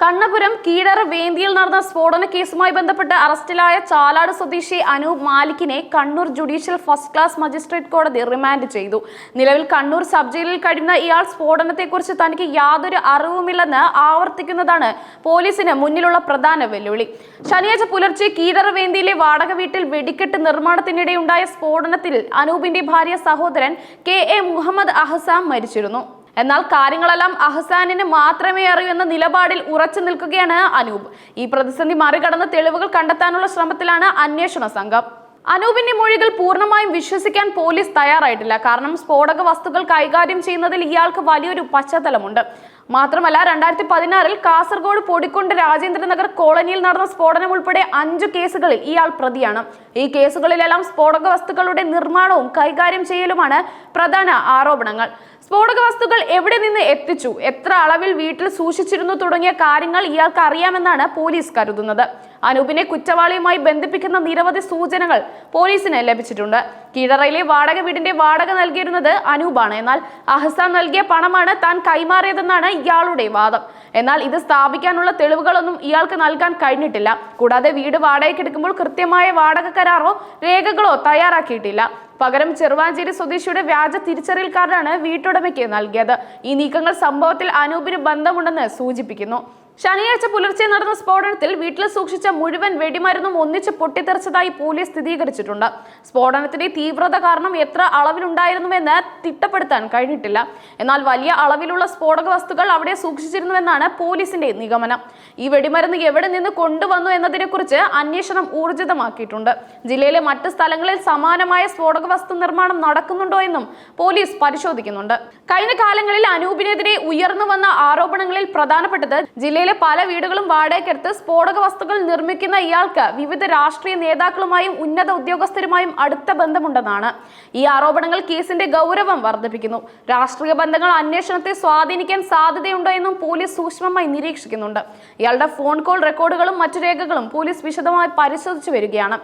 കണ്ണപുരം കീഴറ വേന്തിയിൽ നടന്ന സ്ഫോടന കേസുമായി ബന്ധപ്പെട്ട് അറസ്റ്റിലായ ചാലാട് സ്വദേശി Anoop മാലിക്കിനെ Kannur judicial first class magistrate കോടതി റിമാൻഡ് ചെയ്തു. നിലവിൽ കണ്ണൂർ സബ് ജയിലിൽ കഴിയുന്ന ഇയാൾ സ്ഫോടനത്തെക്കുറിച്ച് തനിക്ക് യാതൊരു അറിവുമില്ലെന്ന് ആവർത്തിക്കുന്നതാണ് പോലീസിന് മുന്നിലുള്ള പ്രധാന വെല്ലുവിളി. ശനിയാഴ്ച പുലർച്ചെ കീഴറ വേന്തിയിലെ വാടക വീട്ടിൽ വെടിക്കെട്ട് നിർമ്മാണത്തിനിടെയുണ്ടായ സ്ഫോടനത്തിൽ അനൂപിന്റെ ഭാര്യ സഹോദരൻ കെ എ മുഹമ്മദ് അഹസാം മരിച്ചിരുന്നു. എന്നാൽ കാര്യങ്ങളെല്ലാം അഹസാനിന് മാത്രമേ അറിയൂ എന്ന നിലപാടിൽ ഉറച്ചു നിൽക്കുകയാണ് അനൂപ്. ഈ പ്രതിസന്ധി മറികടന്ന് തെളിവുകൾ കണ്ടെത്താനുള്ള ശ്രമത്തിലാണ് അന്വേഷണ സംഘം. അനൂപിന്റെ മൊഴികൾ പൂർണമായും വിശ്വസിക്കാൻ പോലീസ് തയ്യാറായിട്ടില്ല. കാരണം സ്ഫോടക വസ്തുക്കൾ കൈകാര്യം ചെയ്യുന്നതിൽ ഇയാൾക്ക് വലിയൊരു പശ്ചാത്തലമുണ്ട്. മാത്രമല്ല രണ്ടായിരത്തി പതിനാറിൽ കാസർഗോഡ് പൊടിക്കൊണ്ട് രാജേന്ദ്രനഗർ കോളനിയിൽ നടന്ന സ്ഫോടനം ഉൾപ്പെടെ അഞ്ചു കേസുകളിൽ ഇയാൾ പ്രതിയാണ്. ഈ കേസുകളിലെല്ലാം സ്ഫോടക വസ്തുക്കളുടെ നിർമ്മാണവും കൈകാര്യം ചെയ്യലുമാണ് പ്രധാന ആരോപണങ്ങൾ. സ്ഫോടക വസ്തുക്കൾ എവിടെ നിന്ന് എത്തിച്ചു? എത്ര അളവിൽ വീട്ടിൽ സൂക്ഷിച്ചിരുന്നു തുടങ്ങിയ കാര്യങ്ങൾ ഇയാൾക്ക് അറിയാമെന്നാണ് പോലീസ് കരുതുന്നത്. അനൂപിനെ കുറ്റവാളിയുമായി ബന്ധിപ്പിക്കുന്ന നിരവധി സൂചനകൾ പോലീസിന് ലഭിച്ചിട്ടുണ്ട്. കീഴറയിലെ വാടക വീടിന്റെ വാടക നൽകിയിരുന്നത് അനൂപാണ്. എന്നാൽ അഹ്സാൻ നൽകിയ പണമാണ് താൻ കൈമാറിയതെന്നാണ് ഇയാളുടെ വാദം. എന്നാൽ ഇത് സ്ഥാപിക്കാനുള്ള തെളിവുകളൊന്നും ഇയാൾക്ക് നൽകാൻ കഴിഞ്ഞിട്ടില്ല. കൂടാതെ വീട് വാടകയ്ക്കെടുക്കുമ്പോൾ കൃത്യമായ വാടക കരാറോ രേഖകളോ തയ്യാറാക്കിയിട്ടില്ല. പകരം ചെറുവാഞ്ചേരി സ്വദേശിയുടെ വ്യാജ തിരിച്ചറിയൽ കാർഡാണ് വീട്ടുടമയ്ക്ക് നൽകിയത്. ഈ നീക്കങ്ങൾ സംഭവത്തിൽ അനൂപിന് ബന്ധമുണ്ടെന്ന് സൂചിപ്പിക്കുന്നു. ശനിയാഴ്ച പുലർച്ചെ നടന്ന സ്ഫോടനത്തിൽ വീട്ടിൽ സൂക്ഷിച്ച മുഴുവൻ വെടിമരുന്നും ഒന്നിച്ച് പൊട്ടിത്തെറിച്ചതായി പോലീസ് സ്ഥിരീകരിച്ചിട്ടുണ്ട്. സ്ഫോടനത്തിന്റെ തീവ്രത കാരണം എത്ര അളവിലുണ്ടായിരുന്നുവെന്ന് തിട്ടപ്പെടുത്താൻ കഴിഞ്ഞിട്ടില്ല. എന്നാൽ വലിയ അളവിലുള്ള സ്ഫോടക വസ്തുക്കൾ അവിടെ സൂക്ഷിച്ചിരുന്നുവെന്നാണ് പോലീസിന്റെ നിഗമനം. ഈ വെടിമരുന്ന് എവിടെ നിന്ന് കൊണ്ടുവന്നു എന്നതിനെക്കുറിച്ച് അന്വേഷണം ഊർജിതമാക്കിയിട്ടുണ്ട്. ജില്ലയിലെ മറ്റ് സ്ഥലങ്ങളിൽ സമാനമായ സ്ഫോടക വസ്തു നിർമ്മാണം നടക്കുന്നുണ്ടോ എന്നും പോലീസ് പരിശോധിക്കുന്നുണ്ട്. കഴിഞ്ഞ കാലങ്ങളിൽ അനൂപിനെതിരെ ഉയർന്നു വന്ന ആരോപണങ്ങളിൽ പ്രധാനപ്പെട്ടത് ജില്ലയിലെ പല വീടുകളും വാടകയ്ക്കെടുത്ത് സ്ഫോടക വസ്തുക്കൾ നിർമ്മിക്കുന്ന ഇയാൾക്ക് വിവിധ രാഷ്ട്രീയ നേതാക്കളുമായും ഉന്നത ഉദ്യോഗസ്ഥരുമായും അടുത്ത ബന്ധമുണ്ടെന്നാണ്. ഈ ആരോപണങ്ങൾ കേസിന്റെ ഗൗരവം വർദ്ധിപ്പിക്കുന്നു. രാഷ്ട്രീയ ബന്ധങ്ങൾ അന്വേഷണത്തെ സ്വാധീനിക്കാൻ സാധ്യതയുണ്ടോ എന്നും പോലീസ് സൂക്ഷ്മമായി നിരീക്ഷിക്കുന്നുണ്ട്. ഇയാളുടെ ഫോൺ കോൾ റെക്കോർഡുകളും മറ്റു രേഖകളും പോലീസ് വിശദമായി പരിശോധിച്ചു വരികയാണ്.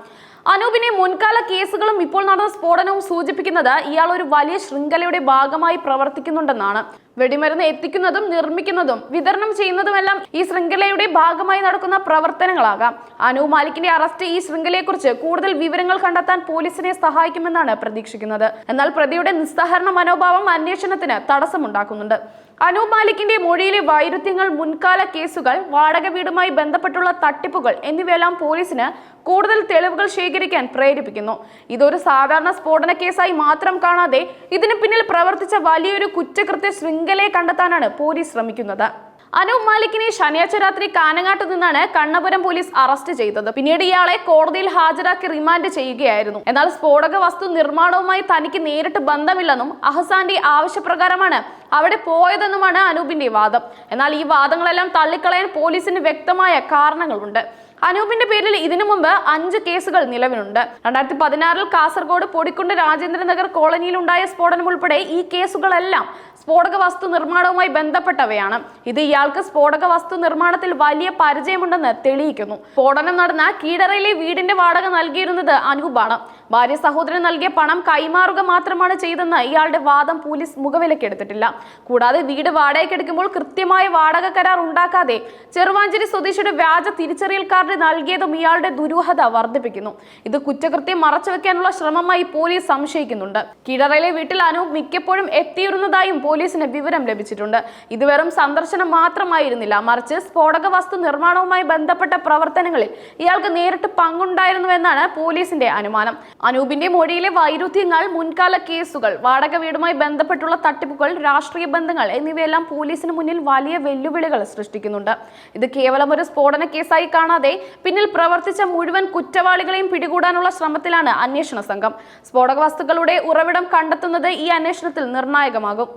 അനൂപിനെ മുൻകാല കേസുകളും ഇപ്പോൾ നടന്ന സ്ഫോടനവും സൂചിപ്പിക്കുന്നത് ഇയാൾ ഒരു വലിയ ശൃംഖലയുടെ ഭാഗമായി പ്രവർത്തിക്കുന്നുണ്ടെന്നാണ്. വെടിമരുന്ന് എത്തിക്കുന്നതും നിർമ്മിക്കുന്നതും വിതരണം ചെയ്യുന്നതുമെല്ലാം ഈ ശൃംഖലയുടെ ഭാഗമായി നടക്കുന്ന പ്രവർത്തനങ്ങളാകാം. അനൂപ് മാലിക്കിന്റെ അറസ്റ്റ് ഈ ശൃംഖലയെക്കുറിച്ച് കൂടുതൽ വിവരങ്ങൾ കണ്ടെത്താൻ പോലീസിനെ സഹായിക്കുമെന്നാണ് പ്രതീക്ഷിക്കുന്നത്. എന്നാൽ പ്രതിയുടെ നിസ്സഹരണ മനോഭാവം അന്വേഷണത്തിന് തടസ്സമുണ്ടാക്കുന്നുണ്ട്. അനൂപ് മാലിക്കിന്റെ മൊഴിയിലെ വൈരുദ്ധ്യങ്ങൾ മുൻകാല കേസുകൾ വാടക വീടുമായി ബന്ധപ്പെട്ടുള്ള തട്ടിപ്പുകൾ എന്നിവയെല്ലാം പോലീസിന് കൂടുതൽ തെളിവുകൾ ശേഖരിക്കാൻ പ്രേരിപ്പിക്കുന്നു. ഇതൊരു സാധാരണ സ്ഫോടന കേസായി മാത്രം കാണാതെ ഇതിന് പിന്നിൽ പ്രവർത്തിച്ച വലിയൊരു കുറ്റകൃത്യ ശൃംഖലയെ കണ്ടെത്താനാണ് പോലീസ് ശ്രമിക്കുന്നത്. അനൂപ് മാലിക്കിനെ ശനിയാഴ്ച രാത്രി കാനങ്ങാട്ട് നിന്നാണ് കണ്ണപുരം പോലീസ് അറസ്റ്റ് ചെയ്തത്. പിന്നീട് ഇയാളെ കോടതിയിൽ ഹാജരാക്കി റിമാൻഡ് ചെയ്യുകയായിരുന്നു. എന്നാൽ സ്ഫോടക വസ്തു നിർമ്മാണവുമായി തനിക്ക് നേരിട്ട് ബന്ധമില്ലെന്നും അഹസാന്റെ ആവശ്യപ്രകാരമാണ് അവിടെ പോയതെന്നുമാണ് അനൂപിന്റെ വാദം. എന്നാൽ ഈ വാദങ്ങളെല്ലാം തള്ളിക്കളയാൻ പോലീസിന് വ്യക്തമായ കാരണങ്ങളുണ്ട്. അനൂപിന്റെ പേരിൽ ഇതിനു മുമ്പ് അഞ്ച് കേസുകൾ നിലവിലുണ്ട്. രണ്ടായിരത്തി പതിനാറിൽ കാസർഗോഡ് പൊടിക്കുണ്ട് രാജേന്ദ്രനഗർ കോളനിയിൽ ഉണ്ടായ സ്ഫോടനം ഉൾപ്പെടെ ഈ കേസുകളെല്ലാം സ്ഫോടക വസ്തു നിർമ്മാണവുമായി ബന്ധപ്പെട്ടവയാണ്. ഇത് ഇയാൾക്ക് സ്ഫോടക വസ്തു നിർമ്മാണത്തിൽ വലിയ പരിചയമുണ്ടെന്ന് തെളിയിക്കുന്നു. സ്ഫോടനം നടന്ന കീടറയിലെ വീടിന്റെ വാടക നൽകിയിരുന്നത് അനൂപാണ്. ഭാര്യ സഹോദരൻ നൽകിയ പണം കൈമാറുക മാത്രമാണ് ചെയ്തെന്ന് ഇയാളുടെ വാദം പോലീസ് മുഖവിലക്കെടുത്തിട്ടില്ല കൂടാതെ വീട് വാടകയ്ക്കെടുക്കുമ്പോൾ കൃത്യമായ വാടക കരാർ ഉണ്ടാക്കാതെ ചെറുവാഞ്ചേരി സ്വദേശിയുടെ വ്യാജ തിരിച്ചറിയൽ കാർഡ് നൽകിയതും ഇയാളുടെ ദുരൂഹത വർദ്ധിപ്പിക്കുന്നു. ഇത് കുറ്റകൃത്യം മറച്ചുവെക്കാനുള്ള ശ്രമമായി പോലീസ് സംശയിക്കുന്നുണ്ട്. കീഴറയിലെ വീട്ടിൽ അനൂപ് മിക്കപ്പോഴും എത്തിയിരുന്നതായും പോലീസിന് വിവരം ലഭിച്ചിട്ടുണ്ട്. ഇത് വെറും സന്ദർശനം മാത്രമായിരുന്നില്ല. മറിച്ച് സ്ഫോടക വസ്തു നിർമ്മാണവുമായി ബന്ധപ്പെട്ട പ്രവർത്തനങ്ങളിൽ ഇയാൾക്ക് നേരിട്ട് പങ്കുണ്ടായിരുന്നുവെന്നാണ് പോലീസിന്റെ അനുമാനം. അനൂപിന്റെ മൊഴിയിലെ വൈരുദ്ധ്യങ്ങൾ മുൻകാല കേസുകൾ വാടക വീടുമായി ബന്ധപ്പെട്ടുള്ള തട്ടിപ്പുകൾ രാഷ്ട്രീയ ബന്ധങ്ങൾ എന്നിവയെല്ലാം പോലീസിന് മുന്നിൽ വലിയ വെല്ലുവിളികൾ സൃഷ്ടിക്കുന്നുണ്ട്. ഇത് കേവലം ഒരു സ്ഫോടന കേസായി കാണാതെ പിന്നിൽ പ്രവർത്തിച്ച മുഴുവൻ കുറ്റവാളികളെയും പിടികൂടാനുള്ള ശ്രമത്തിലാണ് അന്വേഷണ സംഘം. സ്ഫോടക വസ്തുക്കളുടെ ഉറവിടം കണ്ടെത്തുന്നത് ഈ അന്വേഷണത്തിൽ നിർണായകമാകും.